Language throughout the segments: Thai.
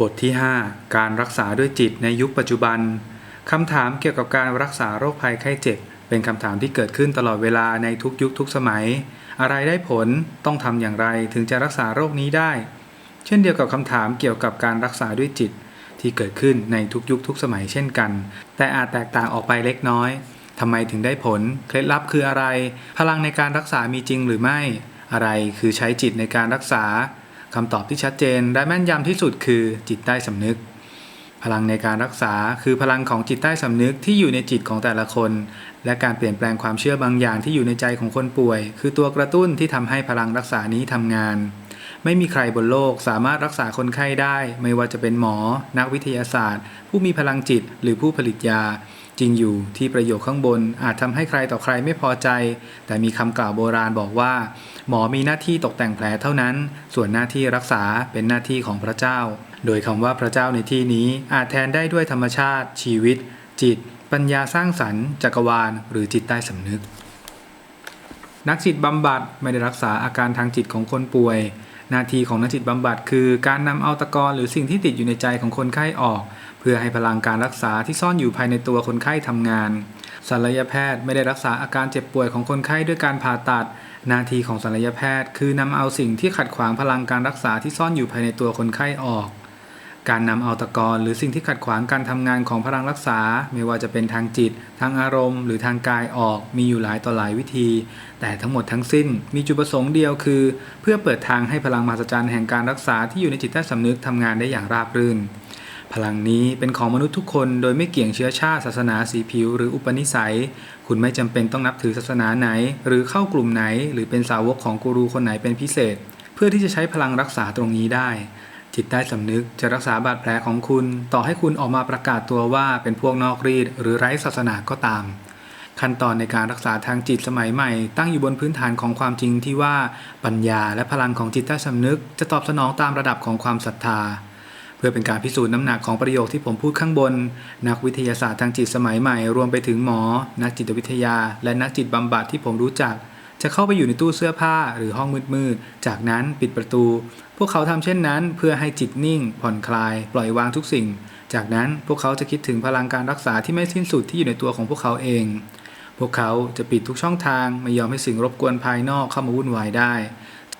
บทที่ 5 การรักษาด้วยจิตในยุคปัจจุบันคำถามเกี่ยวกับการรักษาโรคภัยไข้เจ็บ เป็นคำถามที่เกิดขึ้นตลอดเวลาในทุกยุคทุกสมัย อะไรได้ผลต้องทำอย่างไรถึงจะรักษาโรคนี้ได้ เช่นเดียวกับคำถามเกี่ยวกับการรักษาด้วยจิต ที่เกิดขึ้นในทุกยุคทุกสมัยเช่นกัน แต่อาจแตกต่างออกไปเล็กน้อยทำไมถึงได้ผล เคล็ดลับคืออะไร พลังในการรักษามีจริงหรือไม่ อะไรคือใช้จิตในการรักษา คำตอบที่ชัดเจนและแม่นยำที่สุดคือจิตใต้สำนึก พลังในการรักษาคือพลังของจิตใต้สำนึกที่อยู่ในจิตของแต่ละคน และการเปลี่ยนแปลงความเชื่อบางอย่างที่อยู่ในใจของคนป่วย คือตัวกระตุ้นที่ทำให้พลังรักษานี้ทำงาน ไม่มีใครบนโลกสามารถรักษาคนไข้ได้ ไม่ว่าจะเป็นหมอ นักวิทยาศาสตร์ ผู้มีพลังจิตหรือผู้ผลิตยา จริงอยู่ที่ประโยคข้างบนอาจทำให้ใครต่อใครไม่พอใจ แต่มีคำกล่าวโบราณบอกว่า หมอมีหน้าที่ตกแต่งแผลเท่านั้น ส่วนหน้าที่รักษาเป็นหน้าที่ของพระเจ้า โดยคำว่าพระเจ้าในที่นี้อาจแทนได้ด้วยธรรมชาติ ชีวิต จิต ปัญญาสร้างสรรค์จักรวาล หรือจิตใต้สำนึก นักจิตบำบัดไม่ได้รักษาอาการทางจิตของคนป่วย หน้าที่ของนักจิตบำบัดคือการนำเอาตะกอนหรือสิ่งที่ติดอยู่ในใจของคนไข้ออก เพื่อให้พลังการรักษาที่ซ่อนอยู่ภายในตัวคนไข้ทำงานศัลยแพทย์ไม่ได้รักษาอาการเจ็บป่วยของคนไข้ด้วยการผ่าตัด หน้าที่ของศัลยแพทย์ คือนำเอาสิ่งที่ขัดขวางพลังการรักษาที่ซ่อนอยู่ภายในตัวคนไข้ออก การนำเอาตะกอนหรือสิ่งที่ขัดขวางการทำงานของพลังรักษา ไม่ว่าจะเป็นทางจิต ทางอารมณ์ หรือทางกายออกมีอยู่หลายต่อหลายวิธี แต่ทั้งหมดทั้งสิ้นมีจุดประสงค์เดียวคือ เพื่อเปิดทางให้พลังมหัศจรรย์แห่งการรักษาที่อยู่ในจิตใต้สำนึกทำงานได้อย่างราบรื่น พลังนี้เป็นของมนุษย์ทุกคนโดยไม่เกี่ยงเชื้อชาติศาสนาสีผิว หรืออุปนิสัย คุณไม่จำเป็นต้องนับถือศาสนาไหน หรือเข้ากลุ่มไหน หรือเป็นสาวกของกูรูคนไหนเป็นพิเศษ เพื่อที่จะใช้พลังรักษาตรงนี้ได้ จิตใต้สำนึกจะรักษาบาดแผลของคุณ ต่อให้คุณออกมาประกาศตัวว่าเป็นพวกนอกรีดหรือไร้ศาสนาก็ตาม ขั้นตอนในการรักษาทางจิตสมัยใหม่ ตั้งอยู่บนพื้นฐานของความจริงที่ว่าปัญญาและพลังของจิตใต้สำนึก จะตอบสนองตามระดับของความศรัทธา เพื่อเป็นการพิสูจน์น้ำหนักของประโยคที่ผมพูดข้างบน นักวิทยาศาสตร์ทางจิตสมัยใหม่ รวมไปถึงหมอ นักจิตวิทยา และนักจิตบำบัดที่ผมรู้จัก จะเข้าไปอยู่ในตู้เสื้อผ้าหรือห้องมืดๆ จากนั้นปิดประตู พวกเขาทำเช่นนั้น เพื่อให้จิตนิ่ง ผ่อนคลาย ปล่อยวางทุกสิ่ง จากนั้นพวกเขาจะคิดถึงพลังการรักษาที่ไม่สิ้นสุดที่อยู่ในตัวของพวกเขาเอง พวกเขาจะปิดทุกช่องทาง ไม่ยอมให้สิ่งรบกวนภายนอกเข้ามาวุ่นวายได้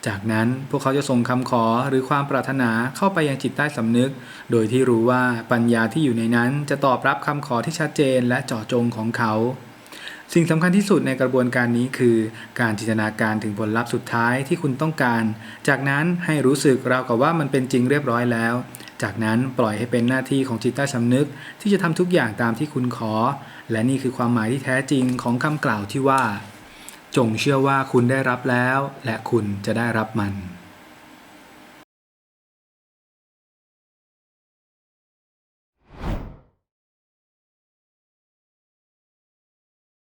จากนั้นพวกเขาจะส่งคำขอหรือความปรารถนาเข้าไปยังจิตใต้สำนึก โดยที่รู้ว่าปัญญาที่อยู่ในนั้นจะตอบรับคำขอที่ชัดเจนและเจาะจงของเขา สิ่งสำคัญที่สุดในกระบวนการนี้คือ การจินตนาการถึงผลลัพธ์สุดท้ายที่คุณต้องการ จากนั้นให้รู้สึกราวกับว่ามันเป็นจริงเรียบร้อยแล้ว จากนั้นปล่อยให้เป็นหน้าที่ของจิตใต้สำนึก ที่จะทำทุกอย่างตามที่คุณขอ และนี่คือความหมายที่แท้จริงของคำกล่าวที่ว่า จงเชื่อว่าคุณได้รับแล้ว และคุณจะได้รับมัน